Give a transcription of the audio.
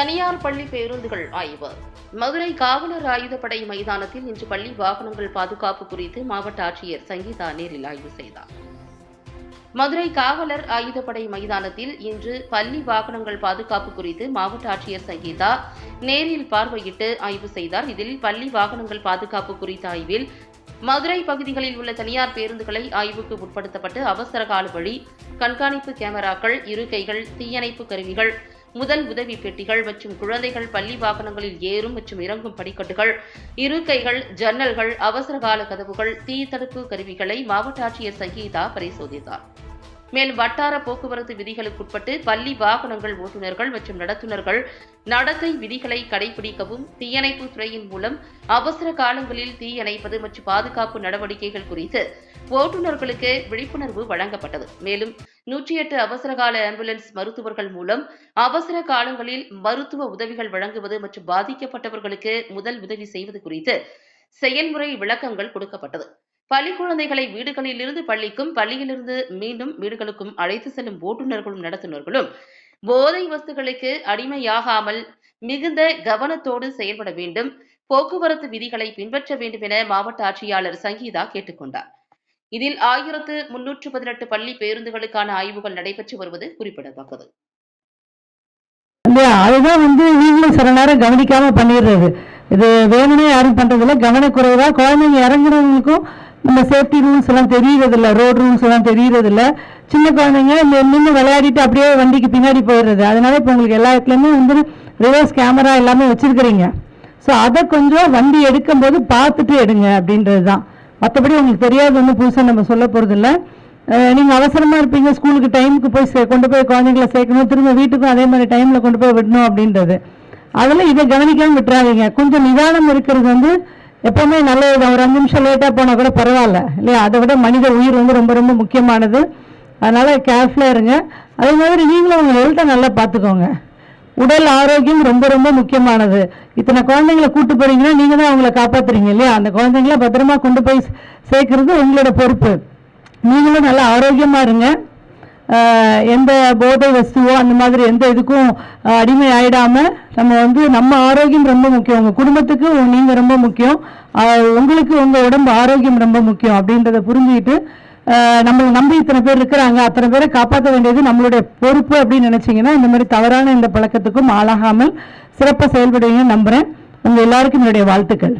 தனியார் பள்ளி பேருந்துகள் ஆய்வு. மதுரை காவலர் ஆயுதப்படை மைதானத்தில் இன்று பள்ளி வாகனங்கள் பாதுகாப்பு குறித்து மாவட்ட ஆட்சியர் சங்கீதா நேரில் ஆய்வு செய்தார். மதுரை காவலர் ஆயுதப்படை மைதானத்தில் இன்று பள்ளி வாகனங்கள் பாதுகாப்பு குறித்து மாவட்ட ஆட்சியர் சங்கீதா நேரில் பார்வையிட்டு ஆய்வு செய்தார். இதில் பள்ளி வாகனங்கள் பாதுகாப்பு குறித்த ஆய்வில் மதுரை பகுதிகளில் உள்ள தனியார் பேருந்துகளை ஆய்வுக்கு உட்படுத்தப்பட்டு அவசர கால வழி கண்காணிப்பு கேமராக்கள் இருக்கைகள் தீயணைப்பு கருவிகள் முதல் உதவி பெட்டிகள் மற்றும் குழந்தைகள் பள்ளி வாகனங்களில் ஏறும் மற்றும் இறங்கும் படிக்கட்டுகள் இருக்கைகள் ஜன்னல்கள் அவசர கால கதவுகள் தீ தடுப்பு கருவிகளை மாவட்ட ஆட்சியர் சங்கீதா பரிசோதித்தார். மேலும் வட்டார போக்குவரத்து விதிகளுக்குட்பட்டு பள்ளி வாகனங்கள் ஓட்டுநர்கள் மற்றும் நடத்துனர்கள் நடத்தை விதிகளை கடைபிடிக்கவும் தீயணைப்பு துறையின் மூலம் அவசர காலங்களில் தீயணைப்பது மற்றும் பாதுகாப்பு நடவடிக்கைகள் குறித்து ஓட்டுநர்களுக்கு விழிப்புணர்வு வழங்கப்பட்டது. மேலும் நூற்றி எட்டு அவசரகால ஆம்புலன்ஸ் மருத்துவர்கள் மூலம் அவசர காலங்களில் மருத்துவ உதவிகள் வழங்குவது மற்றும் பாதிக்கப்பட்டவர்களுக்கு முதல் உதவி செய்வது குறித்து செயல்முறை விளக்கங்கள் கொடுக்கப்பட்டது. பள்ளி குழந்தைகளை வீடுகளிலிருந்து பள்ளிக்கும் பள்ளியிலிருந்து மீண்டும் வீடுகளுக்கும் அழைத்து செல்லும் ஓட்டுநர்களும் நடத்துனர்களும் போதை வஸ்துகளுக்கு அடிமையாகாமல் மிகுந்த கவனத்தோடு செயல்பட வேண்டும். போக்குவரத்து விதிகளை பின்பற்ற வேண்டும் என மாவட்ட ஆட்சியாளர் சங்கீதா கேட்டுக்கொண்டார். இதில் ஆயிரத்து முன்னூற்று பதினெட்டு பள்ளி பேருந்துகளுக்கான ஆய்வுகள் நடைபெற்று வருவது குறிப்பிடத்தக்கது. இல்லையா? அதுதான் வந்து நீங்களும் சில நேரம் கவனிக்காம பண்ணிடுறது. இது வேணும்னே யாரும் பண்றதில்ல. கவனக்குறைவா குழந்தைங்க இறங்குறவங்களுக்கும் நம்ம சேஃப்டி ரூல்ஸ் எல்லாம் தெரியறதில்ல. ரோடு ரூல்ஸ் எல்லாம் தெரியறதில்ல. சின்ன குழந்தைங்க நின்று விளையாடிட்டு அப்படியே வண்டிக்கு பின்னாடி போயிடுறது. அதனால இப்போ உங்களுக்கு எல்லா இடத்துலையுமே வந்து ரிவர்ஸ் கேமரா எல்லாமே வச்சிருக்கிறீங்க. ஸோ அதை கொஞ்சம் வண்டி எடுக்கும்போது பார்த்துட்டு எடுங்க அப்படின்றது தான் மற்றபடி உங்களுக்கு தெரியாது ஒன்றும் புதுசாக நம்ம சொல்ல போகிறதில்ல நீங்கள் அவசரமாக இருப்பீங்க ஸ்கூலுக்கு டைமுக்கு போய் சே கொண்டு போய் குழந்தைங்கள சேர்க்கணும் திரும்ப வீட்டுக்கும் அதே மாதிரி டைமில் கொண்டு போய் விடணும் அப்படின்றது. அதில் இதை கவனிக்காமல் விட்டுறாதீங்க. கொஞ்சம் நிதானம் இருக்கிறது வந்து எப்போவுமே நல்லது ஒரு அஞ்சு நிமிஷம் லேட்டாக போனால் கூட பரவாயில்ல இல்லையா? அதை விட மனித உயிர் வந்து ரொம்ப ரொம்ப முக்கியமானது. அதனால் கேர்ஃபுல்லாக இருங்க. அதே மாதிரி நீங்களும் உங்கள் ஹெல்த்தை நல்லா பார்த்துக்கோங்க. உடல் ஆரோக்கியம் ரொம்ப ரொம்ப முக்கியமானது. இத்தனை குழந்தைங்களை கூட்டு போறீங்கன்னா நீங்க தான் அவங்கள காப்பாத்துறீங்க இல்லையா? அந்த குழந்தைங்கள பத்திரமா கொண்டு போய் சேர்க்கறது உங்களோட பொறுப்பு. நீங்களும் நல்லா ஆரோக்கியமா இருங்க. எந்த போதை வஸ்துவோ அந்த மாதிரி எந்த இதுக்கும் அடிமை ஆயிடாம நம்ம வந்து நம்ம ஆரோக்கியம் ரொம்ப முக்கியம். உங்க குடும்பத்துக்கு நீங்க ரொம்ப முக்கியம். உங்களுக்கு உங்க உடம்பு ஆரோக்கியம் ரொம்ப முக்கியம் அப்படின்றத புரிஞ்சுக்கிட்டு நம்மளை நம்பி இத்தனை பேர் இருக்கிறாங்க அத்தனை பேரை காப்பாற்ற வேண்டியது நம்மளுடைய பொறுப்பு அப்படின்னு நினைச்சீங்கன்னா இந்த மாதிரி தவறான இந்த பழக்கத்துக்கும் ஆளாகாமல் சிறப்பாக செயல்படுவீங்கன்னு நம்புறேன். உங்கள் எல்லாருக்கும் என்னுடைய வாழ்த்துக்கள்.